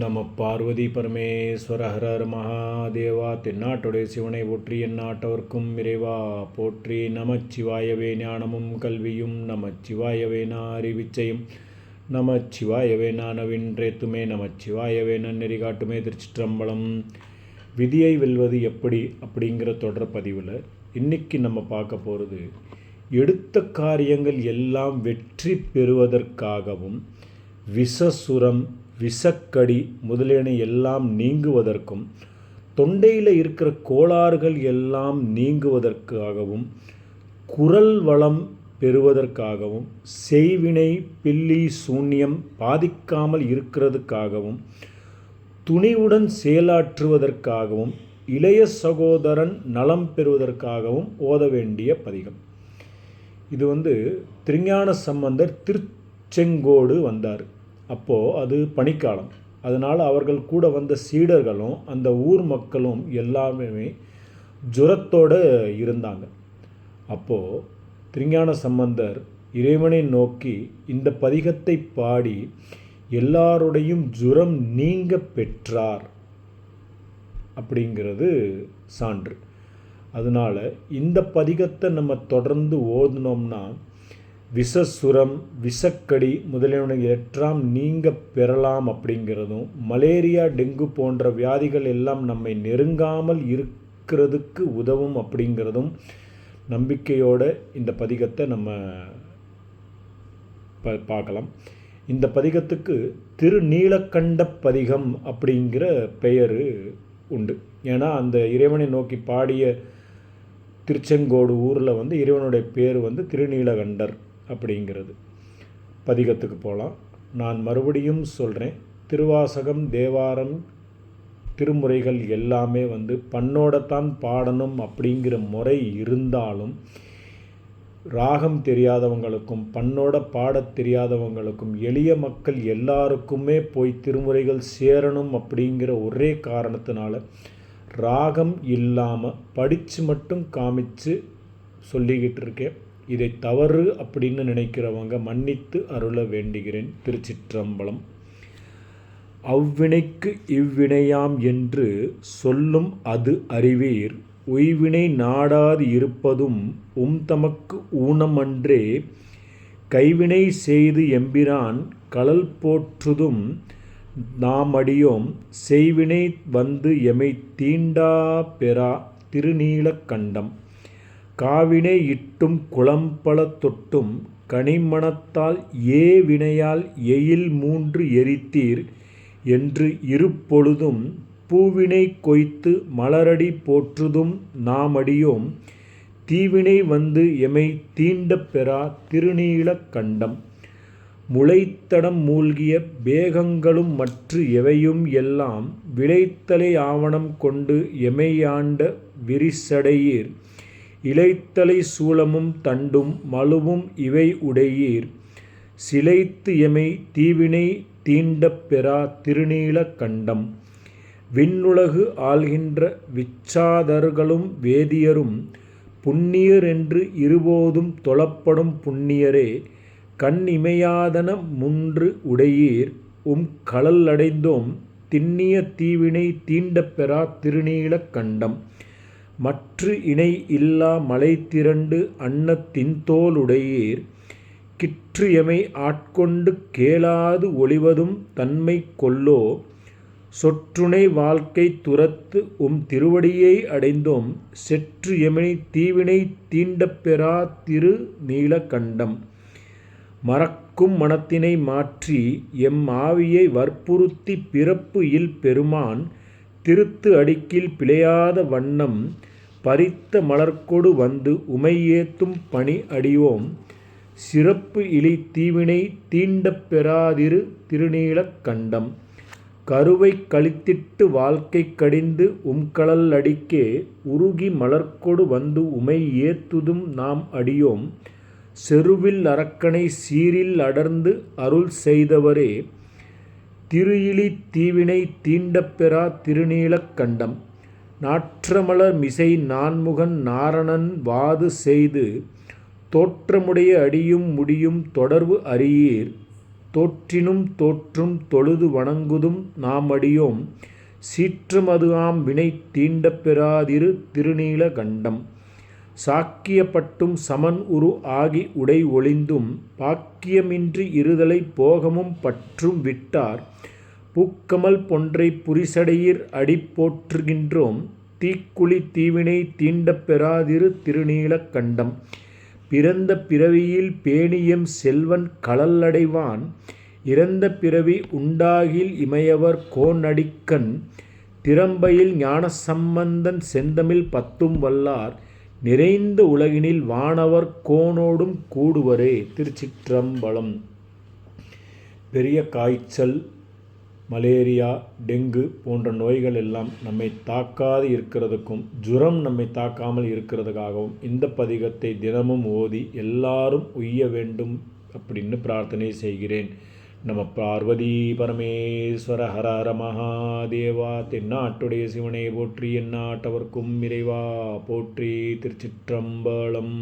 நம பார்வதி பரமேஸ்வர ஹரர் மகாதேவா தென்னாட்டுடைய சிவனை ஒற்றி எந்நாட்டவர்க்கும் இறைவா. போற்றி நமச்சிவாயவே ஞானமும் கல்வியும் நமச்சிவாயவே அறிவிச்சையும் நமச்சிவாயவே நவின்றேத்துமே நமச்சிவாயவே நன்னெறி காட்டுமே திருச்சிற்றம்பலம். விதியை வெல்வது எப்படி அப்படிங்கிற தொடர் பதிவில் இன்றைக்கி நம்ம பார்க்க போகிறது எடுத்த காரியங்கள் எல்லாம் வெற்றி பெறுவதற்காகவும் விசசுரம் விஷக்கடி முதலியன எல்லாம் நீங்குவதற்கும் தொண்டையில் இருக்கிற கோளாறுகள் எல்லாம் நீங்குவதற்காகவும் குரல் வளம் பெறுவதற்காகவும் செய்வினை பில்லி சூன்யம் பாதிக்காமல் இருக்கிறதுக்காகவும் துணிவுடன் செயலாற்றுவதற்காகவும் இளைய சகோதரன் நலம் பெறுவதற்காகவும் ஓத வேண்டிய பதிகம். இது வந்து திருஞான சம்பந்தர் திருச்செங்கோடு வந்தார். அப்போது அது பனிக்காலம். அதனால் அவர்கள் கூட வந்த சீடர்களும் அந்த ஊர் மக்களும் எல்லாமே ஜுரத்தோடு இருந்தாங்க. அப்போது திருஞான சம்பந்தர் இறைவனை நோக்கி இந்த பதிகத்தை பாடி எல்லாருடையும் ஜுரம் நீங்க பெற்றார் அப்படிங்கிறது சான்று. அதனால் இந்த பதிகத்தை நம்ம தொடர்ந்து ஓதுனோம்னா விஷசுரம் விஷக்கடி முதலியன எற்றாம் நீங்க பெறலாம் அப்படிங்கிறதும் மலேரியா டெங்கு போன்ற வியாதிகள் எல்லாம் நம்மை நெருங்காமல் இருக்கிறதுக்கு உதவும் அப்படிங்கிறதும் நம்பிக்கையோடு இந்த பதிகத்தை நம்ம ப பார்க்கலாம். இந்த பதிகத்துக்கு திருநீலக்கண்ட பதிகம் அப்படிங்கிற பெயர் உண்டு. ஏன்னா அந்த இறைவனை நோக்கி பாடிய திருச்செங்கோடு ஊரில் வந்து இறைவனுடைய பேர் வந்து திருநீலகண்டர். அப்படிங்கிறது. பதிகத்துக்கு போகலாம் நான் மறுபடியும் சொல்கிறேன் திருவாசகம் தேவாரம் திருமுறைகள் எல்லாமே வந்து பண்ணோடத்தான் பாடணும் அப்படிங்கிற முறை இருந்தாலும் ராகம் தெரியாதவங்களுக்கும் பண்ணோட பாடத் தெரியாதவங்களுக்கும் எளிய மக்கள் எல்லாருக்குமே போய் திருமுறைகள் சேரணும் அப்படிங்கிற ஒரே காரணத்தினால ராகம் இல்லாமல் படித்து மட்டும் காமிச்சு சொல்லிக்கிட்டு இருக்கேன். இதை தவறு அப்படின்னு நினைக்கிறவங்க மன்னித்து அருள வேண்டுகிறேன் திருச்சிற்றம்பலம். அவ்வினைக்கு இவ்வினையாம் என்று சொல்லும் அது அறிவீர். உய்வினை நாடாது இருப்பதும் உம் தமக்கு ஊனமன்றே. கைவினை செய்து எம்பிரான் கலல் போற்றுதும் நாம் அடியோம் செய்வினை வந்து எமை தீண்டா பெறா திருநீலக்கண்டம் காவினை இட்டும் குளம்பல தொட்டும் கனிமணத்தால் ஏ வினையால் எயில் மூன்று எரித்தீர் என்று இருப்பொழுதும் பூவினை கொய்த்து மலரடி போற்றுதும் நாமடியோம். தீவினை வந்து எமை தீண்டப் பெறா திருநீளக் கண்டம். முளைத்தடம் மூழ்கிய பேகங்களும் மற்ற எவையும் எல்லாம் விளைத்தலை ஆவணம் கொண்டு எமையாண்ட விரிசடையீர். இலைத்தலை சூலமும் தண்டும் மழுவும் இவை உடையீர். சிலைத்து எமை தீவினை தீண்டப் பெறா திருநீலக் கண்டம். விண்ணுலகு ஆள்கின்ற விச்சாதர்களும் வேதியரும் புண்ணியர் என்று இருபோதும் தொழப்படும் புண்ணியரே கண் இமையாதன முன்று உடையீர். உம் கடல் அடைந்தோம் திண்ணிய தீவினை தீண்டப் பெறா திருநீலக் கண்டம். மற்று இணை இல்லா மலை திரண்டு அன்ன தின்தோலுடையீர் கிற்று எமை ஆட்கொண்டு கேளாது ஒளிவதும் தன்மை கொல்லோ. சொற்றுணை வாழ்க்கை துரத்து உம் திருவடியை அடைந்தோம். செற்று எமினி தீவினை தீண்டப்பெறா திரு நீலகண்டம் மறக்கும் மனத்தினை மாற்றி எம் ஆவியை வற்புறுத்தி பிறப்பு இல் பெருமான் திருத்து அடுக்கில் பிழையாத வண்ணம் பறித்த மலர்கொடு வந்து உமையேத்தும் பணி அடியோம். சிறப்பு இலி தீவினை தீண்டப் பெறாதிரு திருநீலக் கண்டம். கருவை கழித்திட்டு வாழ்க்கை கடிந்து உம்கழல் அடிக்கே உருகி மலர்கொடு வந்து உமை ஏத்துதும் நாம் அடியோம். செருவில் அரக்கனை சீரில் அடர்ந்து அருள் செய்தவரே திருயிலி தீவினை தீண்டப்பெறா திருநீலக்கண்டம் நாற்றமலர் மிசை நான்முகன் நாரணன் வாது செய்து தோற்றமுடைய அடியும் முடியும் தொடர்பு அறியீர். தோற்றினும் தோற்றும் தொழுது வணங்குதும் நாமடியோம் சீற்றுமது ஆம் வினை தீண்டப்பெறாதிரு திருநீல கண்டம். சாக்கியப்பட்டும் சமன் உரு ஆகி உடை ஒளிந்தும் பாக்கியமின்றி இருதலை போகமும் பற்றும் விட்டார். பூக்கமல் பொன்றை புரிசடையிர் அடி போற்றுகின்றோம். தீக்குழி தீவினை தீண்டப் பெறாதிரு திருநீலக் கண்டம். பிறந்த பிறவியில் பேணியம் செல்வன் களல்லடைவான் இறந்த பிறவி உண்டாகில் இமையவர் கோன்அடிக்கண் திறம்பையில் ஞானசம்பந்தன் செந்தமிழ் பத்தும் வல்லார். நிறைந்த உலகினில் வானவர் கோனோடும் கூடுவரே திருச்சிற்றம்பலம். பெரிய காய்ச்சல் மலேரியா டெங்கு போன்ற நோய்கள் எல்லாம் நம்மை தாக்காது இருக்கிறதுக்கும் ஜுரம் நம்மை தாக்காமல் இருக்கிறதுக்காகவும் இந்த பதிகத்தை தினமும் ஓதி எல்லாரும் உய்ய வேண்டும் அப்படின்னு பிரார்த்தனை செய்கிறேன். நம பார்வதி பரமேஸ்வர ஹர ஹர மகாதேவா தென்னாட்டுடைய சிவனை போற்றி எந்நாட்டவர்க்கும் இறைவா போற்றி திருச்சிற்றம்பலம்.